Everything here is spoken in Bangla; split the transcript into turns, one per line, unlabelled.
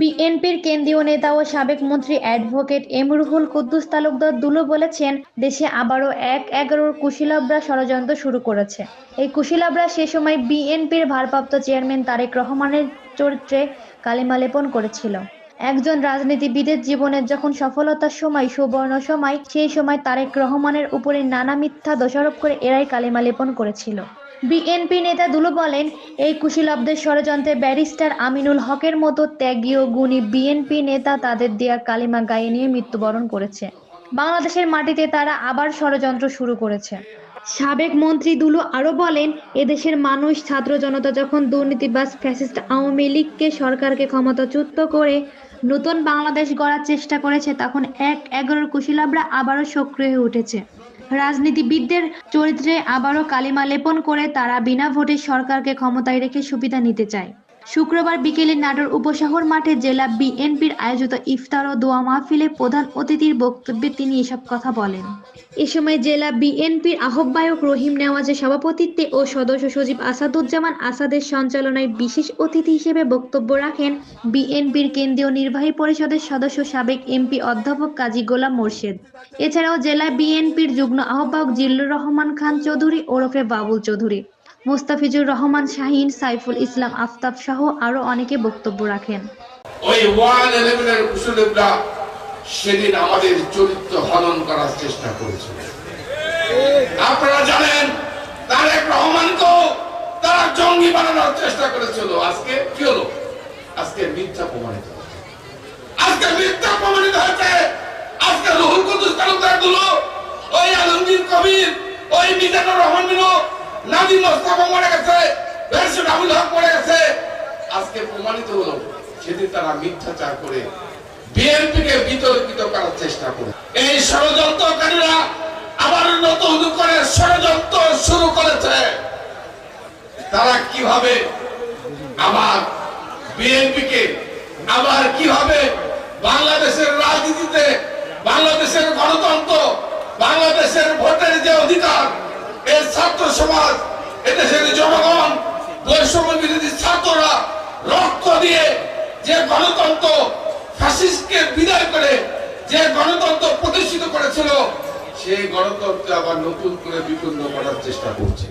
বিএনপির কেন্দ্রীয় নেতা ও সাবেক মন্ত্রী অ্যাডভোকেট এম রুহুল কুদ্দুস তালুকদার দুলু বলেছেন, দেশে আবারও এক এগারোর কুশীলবরা ষড়যন্ত্র শুরু করেছে। এই কুশীলবরা সে সময় বিএনপির ভারপ্রাপ্ত চেয়ারম্যান তারেক রহমানের চরিত্রে কালিমা লেপন করেছিল। একজন রাজনীতিবিদের জীবনের যখন সফলতার সময়, সুবর্ণ সময়, সেই সময় তারেক রহমানের উপরে নানা মিথ্যা দোষারোপ করে এরাই কালিমা লেপন করেছিল। বিএনপি নেতা দুলু বলেন, এই কুশীলব্দের ষড়যন্ত্রে ব্যারিস্টার আমিনুল হকের মতো ত্যাগী ও গুণী বিএনপি নেতা তাদের দেয়া কালিমা গায়ে নিয়ে মৃত্যুবরণ করেছে। বাংলাদেশের মাটিতে তারা আবার ষড়যন্ত্র শুরু করেছে। সাবেক মন্ত্রী দুলু আরও বলেন, এদেশের মানুষ ছাত্র জনতা যখন দুর্নীতিবাজ ফ্যাসিস্ট আওয়ামী লীগকে সরকারকে ক্ষমতাচ্যুত করে নতুন বাংলাদেশ গড়ার চেষ্টা করেছে, তখন এক এগারোর কুশীলবরা আবারও সক্রিয় হয়ে উঠেছে। রাজনীতিবিদদের চরিত্রে আবারও কালিমা লেপন করে তারা বিনা ভোটে সরকারকে ক্ষমতায় রেখে সুবিধা নিতে চায়। শুক্রবার বিকেলে নাটোর উপশহর মাঠে জেলা বিএনপির আয়োজিত ইফতার ও দোয়া মাহফিলে প্রধান অতিথির বক্তব্যে তিনি এসব কথা বলেন। এ সময় জেলা বিএনপির আহ্বায়ক রহিম নেওয়াজের সভাপতিত্বে ও সদস্য সচিব আসাদুজ্জামান আসাদের সঞ্চালনায় বিশেষ অতিথি হিসেবে বক্তব্য রাখেন বিএনপির কেন্দ্রীয় নির্বাহী পরিষদের সদস্য সাবেক এমপি অধ্যাপক কাজী গোলাম মোর্শেদ। এছাড়াও জেলা বিএনপির যুগ্ম আহ্বায়ক জিল্লুর রহমান খান চৌধুরী ওরফে বাবুল চৌধুরী। মুস্তাফিজুর রহমান, শাহিন, সাইফুল ইসলাম, আফতাব সহ আরও অনেকে বক্তব্য রাখেন।
সেদিন আমাদের চরিত্র হনন করার চেষ্টা করেছিল। আপনারা জানেন, তারেক রহমানকে তারা জঙ্গি বানানোর চেষ্টা করেছিল। আজকে কি হলো? আজকে মিথ্যা প্রমাণিত আজকে মিথ্যা প্রমাণিত হয়েছে আজকে রুহুল কুদ্দুস তালুকদারগুলো ওই আলমগীর কবির ওই মিজানুর রহমান মিনু মোস্তফা মরে গেছে। বেরসুল আবুল হক মরে গেছে। আজকে প্রমাণিত হলো, সেদিন তারা মিথ্যাচার করে বিএনপিকে বিতর্কিত করার চেষ্টা করে। এই ষড়যন্ত্রকারীরা আবার নতুন করে ষড়যন্ত্র শুরু করেছে। তারা কীভাবে আমার বিএনপিকে, আবার কীভাবে বাংলাদেশের রাজনীতিতে, বাংলাদেশের গণতন্ত্র, বাংলাদেশের ভোটের যে অধিকার এই ছাত্র সমাজ যে গণতন্ত্র ফ্যাসিস্টকে বিদায় করে, যে গণতন্ত্র প্রতিষ্ঠিত করেছিল, সেই গণতন্ত্র আবার নতুন করে বিপন্ন করার চেষ্টা করছে।